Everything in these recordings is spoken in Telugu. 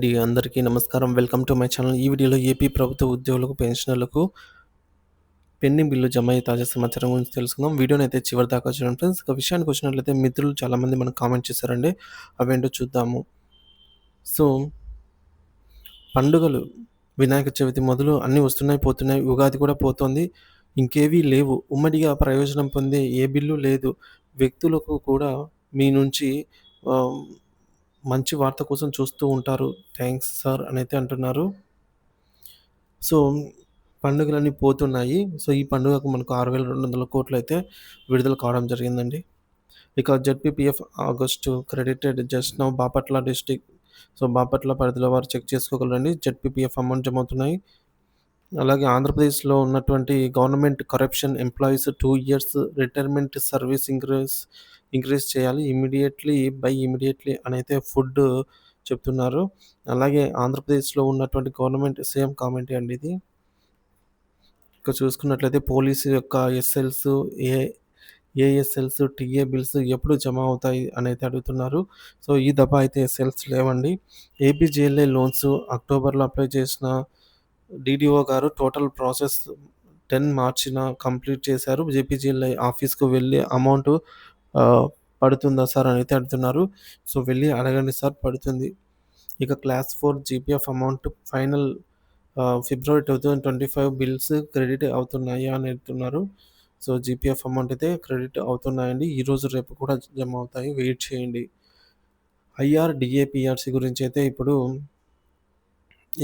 అందరికీ నమస్కారం. Welcome to my channel. ఈ వీడియోలో ఏపీ ప్రభుత్వ ఉద్యోగులకు పెన్షనర్లకు పెండింగ్ బిల్లు జమ అయ్యే తాజా సమాచారం గురించి తెలుసుకుందాం. వీడియోని అయితే చివరి దాకా చూడండి ఫ్రెండ్స్. ఒక విషయానికి వచ్చినట్లయితే మిత్రులు చాలామంది మనకు కామెంట్ చేశారండి. అవేంటో చూద్దాము. సో పండుగలు వినాయక చవితి మొదలు అన్నీ వస్తున్నాయి పోతున్నాయి ఉగాది కూడా పోతుంది. ఇంకేవీ లేవు. ఉమ్మడిగా ప్రయోజనం పొందే ఏ బిల్లు లేదు. వ్యక్తులకు కూడా మీ నుంచి మంచి వార్త కోసం చూస్తూ ఉంటారు. థ్యాంక్స్ సార్ అని అయితే అంటున్నారు. సో పండుగలన్నీ పోతున్నాయి. సో ఈ పండుగకు మనకు ఆరు వేల రెండు వందల కోట్లు అయితే విడుదల కావడం జరిగిందండి. ఇక ZPPF August credited just now Bapatla district so Bapatla పరిధిలో వారు చెక్ చేసుకోగలరండి జెడ్పీపీఎఫ్ అమౌంట్ జమ అవుతున్నాయి అలాగే ఆంధ్రప్రదేశ్లో ఉన్నటువంటి government corruption employees two years retirement service increase increase చేయాలి ఇమీడియట్లీ బై ఇమీడియట్లీ అని అయితే ఫుడ్ చెప్తున్నారు. అలాగే ఆంధ్రప్రదేశ్లో ఉన్నటువంటి గవర్నమెంట్ సేమ్ కామెంట్ అండి ఇది. ఇక చూసుకున్నట్లయితే పోలీసు యొక్క ఎస్ఎల్స్ ఏ ఏఎస్ఎల్స్ టీఏ బిల్స్ ఎప్పుడు జమ అవుతాయి అని అయితే అడుగుతున్నారు. సో ఈ దఫా అయితే ఎస్ఎల్స్ లేవండి. ఏపీజేఎల్ఏ లోన్స్ అక్టోబర్లో అప్లై చేసిన డిడిఓ గారు టోటల్ ప్రాసెస్ టెన్ మార్చిన కంప్లీట్ చేశారు. జేపీజీఎల్ఐ ఆఫీస్కు వెళ్ళి అమౌంట్ పడుతుందా సార్ అని అయితే అడుగుతున్నారు సో వెళ్ళి అడగండి సార్ పడుతుంది. ఇక class four GPF amount final February two thousand twenty five bills credit అవుతున్నాయా అని అడుగుతున్నారు సో జీపీఎఫ్ అమౌంట్ అయితే క్రెడిట్ అవుతున్నాయండి. ఈరోజు రేపు కూడా జమ అవుతాయి. వెయిట్ చేయండి. ఐఆర్ డిఏపిఆర్సి గురించి అయితే ఇప్పుడు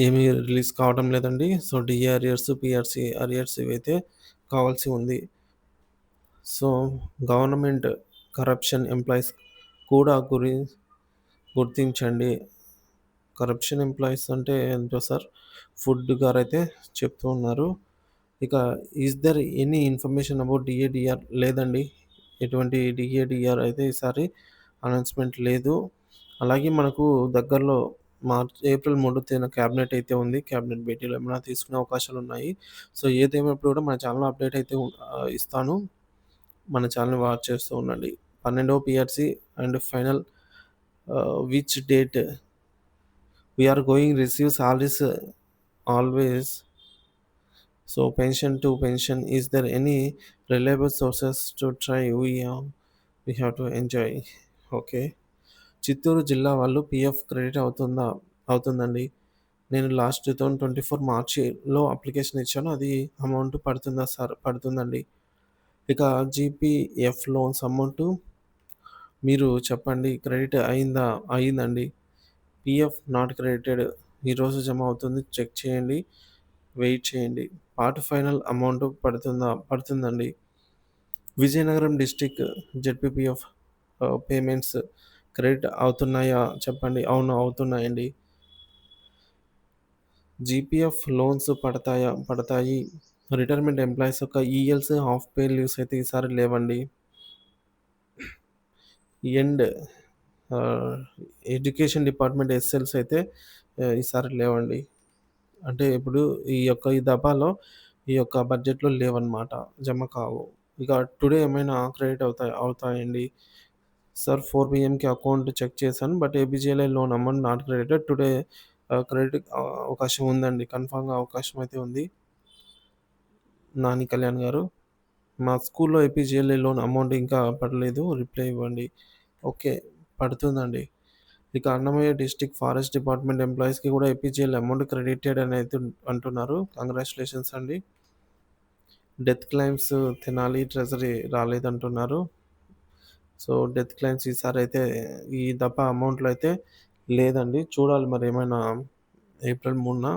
ఏమీ రిలీజ్ కావడం లేదండి. So DA arrears PRC arrears ఇవైతే కావాల్సి ఉంది. సో గవర్నమెంట్ కరప్షన్ ఎంప్లాయీస్ కూడా గురి గుర్తించండి. కరప్షన్ ఎంప్లాయీస్ అంటే ఏంటో సార్? ఫుడ్ గారు అయితే చెప్తూ ఉన్నారు. ఇక is there any information about DADR లేదండి. ఎటువంటి డిఏడిఆర్ అయితే ఈసారి అనౌన్స్మెంట్ లేదు. అలాగే మనకు దగ్గరలో మార్చ్ ఏప్రిల్ మూడో తేదీన క్యాబినెట్ అయితే ఉంది. క్యాబినెట్ భేటీలో ఏమైనా తీసుకునే అవకాశాలు ఉన్నాయి. సో ఏదేమైనప్పుడు కూడా మన ఛానల్ అప్డేట్ అయితే ఇస్తాను. మన ఛానల్ వాచ్ చేస్తూ ఉండండి. పన్నెండవ PRC and final which date we're going receive salaries always so pension to pension is there any reliable sources to try we we have to enjoy okay Chittoor జిల్లా వాళ్ళు పిఎఫ్ క్రెడిట్ అవుతుందా? అవుతుందండి. నేను last two thousand twenty four మార్చిలో అప్లికేషన్ ఇచ్చాను. అది అమౌంట్ పడుతుందా సార్? పడుతుందండి. ఇక జీపీఎఫ్ లోన్స్ అమౌంట్ మీరు చెప్పండి క్రెడిట్ అయిందా? అయిందండి. PF not credited. ఈరోజు జమ అవుతుంది. చెక్ చేయండి. వెయిట్ చేయండి. పార్ట్ ఫైనల్ అమౌంట్ పడుతుందా? పడుతుందండి. Vizianagaram district ZPPF payments credit అవుతున్నాయా? చెప్పండి. అవును అవుతున్నాయండి. జీపీఎఫ్ లోన్స్ పడతాయా? పడతాయి. రిటైర్మెంట్ ఎంప్లాయీస్ యొక్క ఈఎల్స్ హాఫ్ పే లీవ్స్ అయితే ఈసారి లేవండి. ఎండ్ ఎడ్యుకేషన్ డిపార్ట్మెంట్ ఎస్ఎల్స్ అయితే ఈసారి లేవండి. అంటే ఇప్పుడు ఈ యొక్క ఈ దఫాలో ఈ యొక్క బడ్జెట్లో లేవన్నమాట జమ కావు. ఇక టుడే ఏమైనా క్రెడిట్ అవుతాయి అవుతాయండి. సార్ ఫోర్ పిఎంకి అకౌంట్ చెక్ చేశాను but APGLI loan amount not credit today credit అవకాశం ఉందండి. కన్ఫామ్గా అవకాశం అయితే ఉంది. నాని కళ్యాణ్ గారు మా స్కూల్లో ఏపీజీఎల్ఏ లోన్ అమౌంట్ ఇంకా పడలేదు. రిప్లై ఇవ్వండి. ఓకే పడుతుందండి. ఇక అన్నమయ్య డిస్టిక్ ఫారెస్ట్ డిపార్ట్మెంట్ ఎంప్లాయీస్కి కూడా ఏపీజీఎల్ అమౌంట్ క్రెడిటెడ్ అని అయితే అంటున్నారు. కంగ్రాచులేషన్స్ అండి. డెత్ క్లైమ్స్ తినాలి ట్రెజరీ రాలేదంటున్నారు. సో డెత్ క్లైమ్స్ ఈసారి అయితే ఈ దఫా అమౌంట్లో అయితే లేదండి. చూడాలి మరి ఏమైనా ఏప్రిల్ మూడున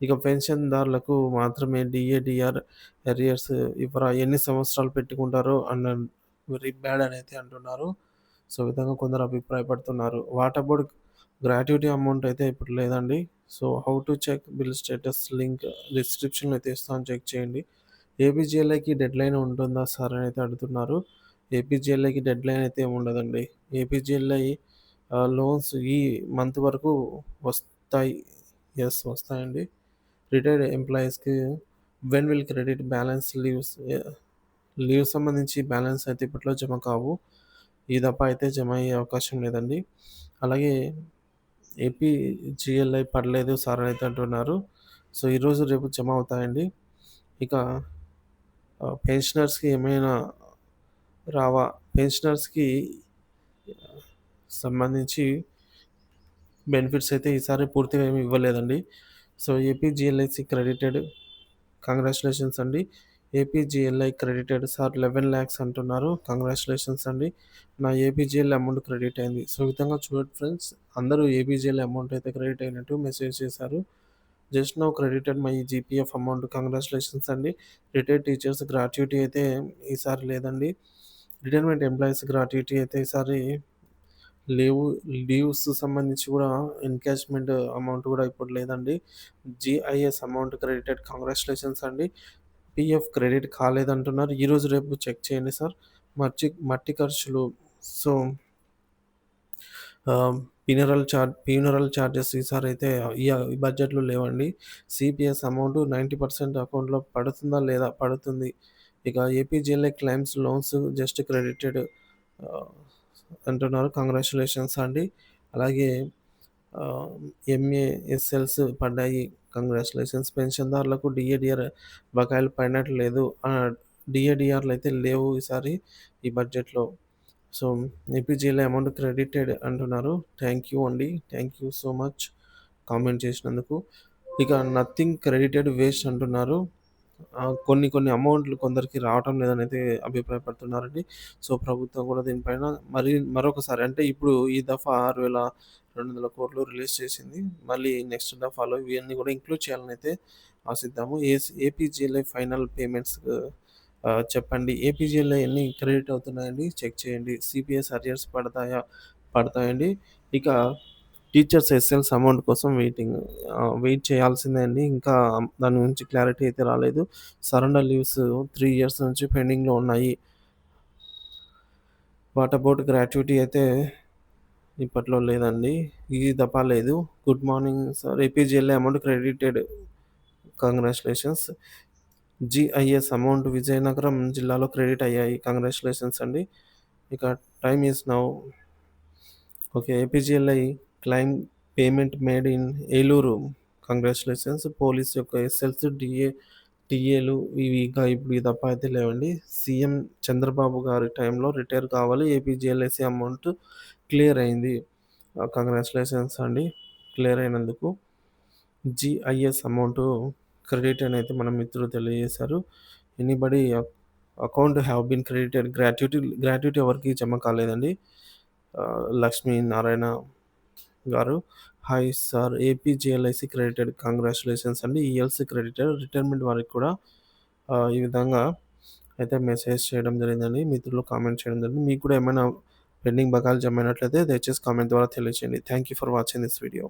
ఇక పెన్షన్దారులకు మాత్రమే డిఏడిఆర్ ఎరియర్స్ ఇవ్వరా? ఎన్ని సంవత్సరాలు పెట్టుకుంటారో అన్న వెరీ బ్యాడ్ అని అయితే అంటున్నారు. సో విధంగా కొందరు అభిప్రాయపడుతున్నారు. వాట్ అబౌట్ గ్రాట్యుటీ అమౌంట్ అయితే ఇప్పుడు లేదండి. So how to check bill status link డిస్క్రిప్షన్లో అయితే ఇస్తాను. చెక్ చేయండి. ఏపీజీఎల్ఐకి డెడ్ లైన్ ఉంటుందా సార్ అని అయితే అడుగుతున్నారు. ఏపీజీఎల్ఐకి డెడ్ లైన్ అయితే ఉండదండి. ఏపీజీఎల్ఐ లోన్స్ ఈ మంత్ వరకు వస్తాయి. ఎస్ వస్తాయండి. రిటైర్డ్ ఎంప్లాయీస్కి when will credit balance leaves leave సంబంధించి బ్యాలెన్స్ అయితే ఇప్పట్లో జమ కావు ఈ దప్ప అయితే జమ అయ్యే అవకాశం లేదండి అలాగే ఏపీ జిఎల్ఐ పడలేదు సార్ అయితే అంటున్నారు. సో, ఈరోజు రేపు జమ అవుతాయండి. ఇక పెన్షనర్స్‌కి ఏమైనా రావా? పెన్షనర్స్‌కి సంబంధించి బెనిఫిట్స్ అయితే ఈసారి పూర్తిగా ఏమి ఇవ్వలేదండి. సో, ఏపీజీఎల్ఐసి క్రెడిటెడ్ కంగ్రాచులేషన్స్ అండి. ఏపీజీఎల్ఐ క్రెడిటెడ్ సార్ 11,00,000 అంటున్నారు. కంగ్రాచులేషన్స్ అండి. నా ఏపీజిఎల్ అమౌంట్ క్రెడిట్ అయింది. సో, విధంగా చూడండి ఫ్రెండ్స్ అందరూ ఏపీజిఎల్ అమౌంట్ అయితే క్రెడిట్ అయినట్టు మెసేజ్ చేశారు. Just now credited my GPF amount congratulations అండి. రిటైర్డ్ టీచర్స్ గ్రాట్యుటీ అయితే ఈసారి లేదండి. రిటైర్మెంట్ ఎంప్లాయీస్ గ్రాట్యుటీ అయితే ఈసారి లేవు. లీవ్స్ సంబంధించి కూడా ఎన్కాష్మెంట్ అమౌంట్ కూడా ఇప్పుడు లేదండి. జీఐఎస్ అమౌంట్ క్రెడిటెడ్ కంగ్రాచ్యులేషన్స్ అండి. పీఎఫ్ క్రెడిట్ కాలేదంటున్నారు. ఈరోజు రేపు చెక్ చేయండి సార్. మర్చి మట్టి ఖర్చులు so పినరల్ funeral charge funeral charges ఈసారి అయితే ఈ బడ్జెట్‌లో లేవండి. సిపిఎస్ అమౌంట్ 90% అకౌంట్‌లో పడుతుందా లేదా? పడుతుంది. ఇక APGLA claims loans just credited అంటున్నారు. కంగ్రాచులేషన్స్ అండి. అలాగే ఎంఏ ఎస్ఎల్స్ పడ్డాయి. కంగ్రాచులేషన్స్ పెన్షన్‌దారులకు డిఏడిఆర్ బకాయిలు పడినట్లు లేదు. ఆహ్, అయితే లేవు ఈసారి ఈ బడ్జెట్‌లో. సో, ఏపీజీలో అమౌంట్ క్రెడిటెడ్ అంటున్నారు. థ్యాంక్ యూ అండి. Thank you so much comment చేసినందుకు. ఇక నథింగ్ క్రెడిటెడ్ వేస్ట్ అంటున్నారు. ఆహ్, కొన్ని కొన్ని అమౌంట్‌లు కొందరికి రావటం లేదనైతే అభిప్రాయపడుతున్నారండి. సో, ప్రభుత్వం కూడా దీనిపైన మరి మరొకసారి అంటే ఇప్పుడు ఈ దఫా 6,200,00,00,000 రిలీజ్ చేసింది. మళ్ళీ నెక్స్ట్ దఫాలో ఇవన్నీ కూడా ఇంక్లూడ్ చేయాలనైతే ఆశిద్దాము. ఏస్ ఏపీజీఎల్ఐ ఫైనల్ పేమెంట్స్ ఆహ్, చెప్పండి. ఏపీజీఎల్ఐ ఎన్ని క్రెడిట్ అవుతున్నాయండి చెక్ చేయండి. సీపీఎస్ అరియర్స్ పడతాయా? పడతాయండి. ఇక టీచర్స్ ఎస్ఎల్స్ అమౌంట్ కోసం వెయిటింగ్. వెయిట్ చేయాల్సిందే అండి. ఇంకా దాని గురించి క్లారిటీ అయితే రాలేదు. సరెండర్ లీవ్స్ త్రీ ఇయర్స్ నుంచి పెండింగ్‌లో ఉన్నాయి. వాట్ అబౌట్ గ్రాట్యుటీ అయితే ఇప్పట్లో లేదండి. ఈ దఫా లేదు. Good morning sir. APGLI amount credited. Congratulations GIS amount Vizianagaram జిల్లాలో క్రెడిట్ అయ్యాయి. కంగ్రాచులేషన్స్ అండి. ఇక time is now. Okay. APGLI claim payment made in Eluru. Congratulations police యొక్క ఎస్ఎల్స్, డిఏ టీఏలు ఇవి ఇంకా ఇప్పుడు ఇది దఫా అయితే లేవండి. సీఎం చంద్రబాబు గారి టైంలో రిటైర్ కావాలి. ఏపీజీఎల్ఐసీ అమౌంట్ క్లియర్ అయింది. కంగ్రాచులేషన్స్ అండి. క్లియర్ అయినందుకు. జీఐఎస్ అమౌంట్ క్రెడిట్ అని అయితే మన మిత్రులు తెలియజేశారు. Anybody account have been credited gratuity gratuity ఎవరికీ జమ కాలేదండి. లక్ష్మీ నారాయణ గారు hi sir. APGLIC credited congratulations అండి. ఈఎల్సీ క్రెడిటెడ్ రిటైర్మెంట్ వారికి కూడా ఈ విధంగా అయితే మెసేజ్ చేయడం జరిగిందండి. మిత్రులు కామెంట్ చేయడం జరిగింది. మీకు కూడా ఏమైనా పెండింగ్ బకాయిలు జమైనట్లయితే దయచేసి కామెంట్ ద్వారా తెలియజేయండి. Thank you for watching this video.